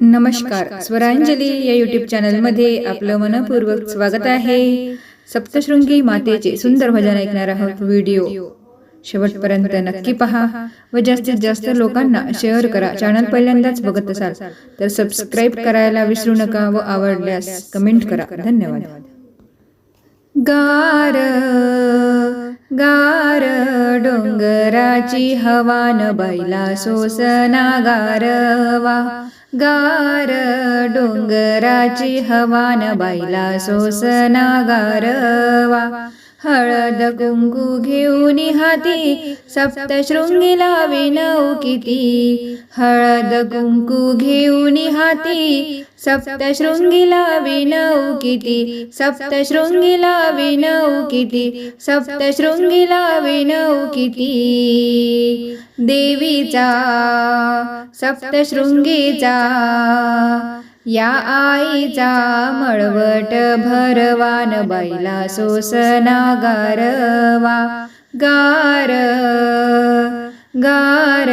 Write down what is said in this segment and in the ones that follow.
नमस्कार. स्वरांजली या युट्यूब चॅनलमध्ये आपलं मनपूर्वक स्वागत आहे. सप्तशृंगी मातेचे सुंदर भजन ऐकणार आहोत व्हिडिओ शेवटपर्यंत नक्की पहा व जास्तीत जास्त लोकांना शेअर करा. चॅनल पहिल्यांदाच बघत असाल तर सबस्क्राईब करायला विसरू नका व आवडल्यास कमेंट करा. धन्यवाद. गार गार डोंगराची हवान बैला सोसना गारवा गार डोंगराची हवान बैला सोसना गारवा हळद कुंकू घेऊन हाती सप्तशृंगीला विनऊ किती. हळद कुंकू घेऊन हाती सप्तशृंगीला विनऊ किती. सप्तशृंगीला विनऊ किती. सप्तशृंगीला विनऊ किती. देवीचा सप्तशृंगीचा या आईचा मळवट भरवान बैला सोसना गारवा गार गार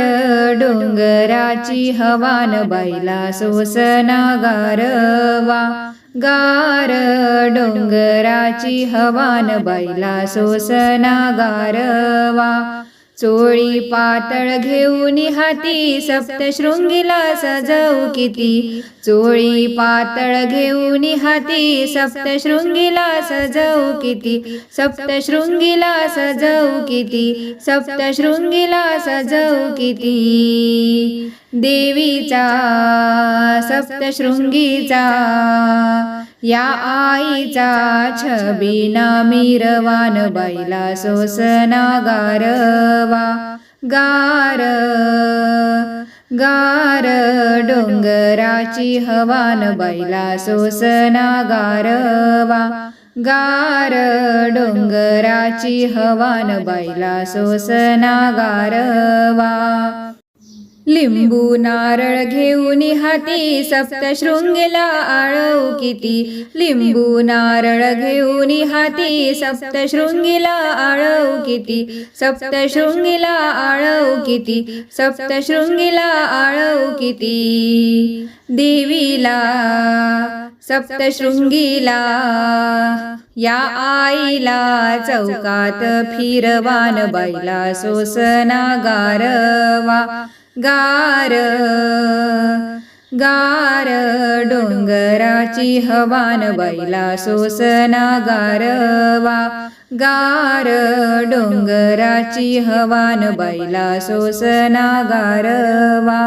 डोंगराची हवान बैला सोसना गारवा गार डोंगराची हवान बैला सोसना गारवा चोळी पातळ घेऊन हाती सप्तशृंगीला सजवू किती? चोळी पातळ घेऊन हाती सप्तशृंगीला सजवू किती? सप्तशृंगीला सजवू किती? सप्तशृंगीला सजवू किती? देवीचा सप्तशृंगीचा या आईचा छबिना मिरवान बैला सोसना गारवा गार गार डोंगराची हवान बैला सोसना गारवा गार डोंगराची हवान बैला सोसना गारवा लिंबू नारळ घेऊन हाती सप्तशृंगीला आळव किती. लिंबू नारळ घेऊन हाती सप्तशृंगीला आळव किती. सप्तशृंगीला आळव किती. सप्तशृंगीला आळव किती. देवीला सप्तशृंगीला या आईला चौकात फिरवान बैला सोसना गारवा गार गार डोंगराची हवान बैला सोसना गारवा. गार डोंगराची हवान बैला सोसना गारवा.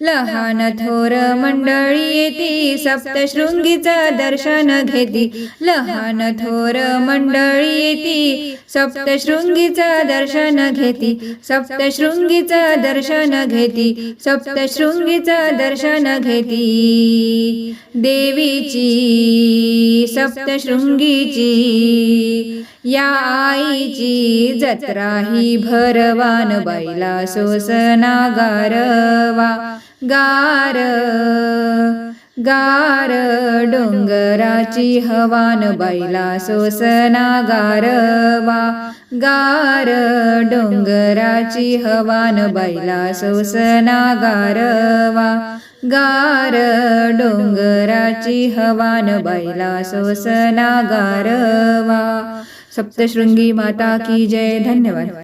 लहान थोर मंडळी येती सप्तशृंगीचं दर्शन घेती. लहान थोर मंडळी येती सप्तशृंगीचं दर्शन घेती. सप्तशृंगीचं दर्शन घेती सप्तशृंगीचं दर्शन घेती. देवीची सप्तशृंगीची या आईची जत्रा ही भरवान बैला सोसना गारवा गार गार डोंगराची हवान बैला सोसना गारवा. गार डोंगराची हवान बैला सोसना गारवा. गार डोंगराची हवान बैला सोसना गारवा. सप्तशृंगी माता की जय. धन्यवाद.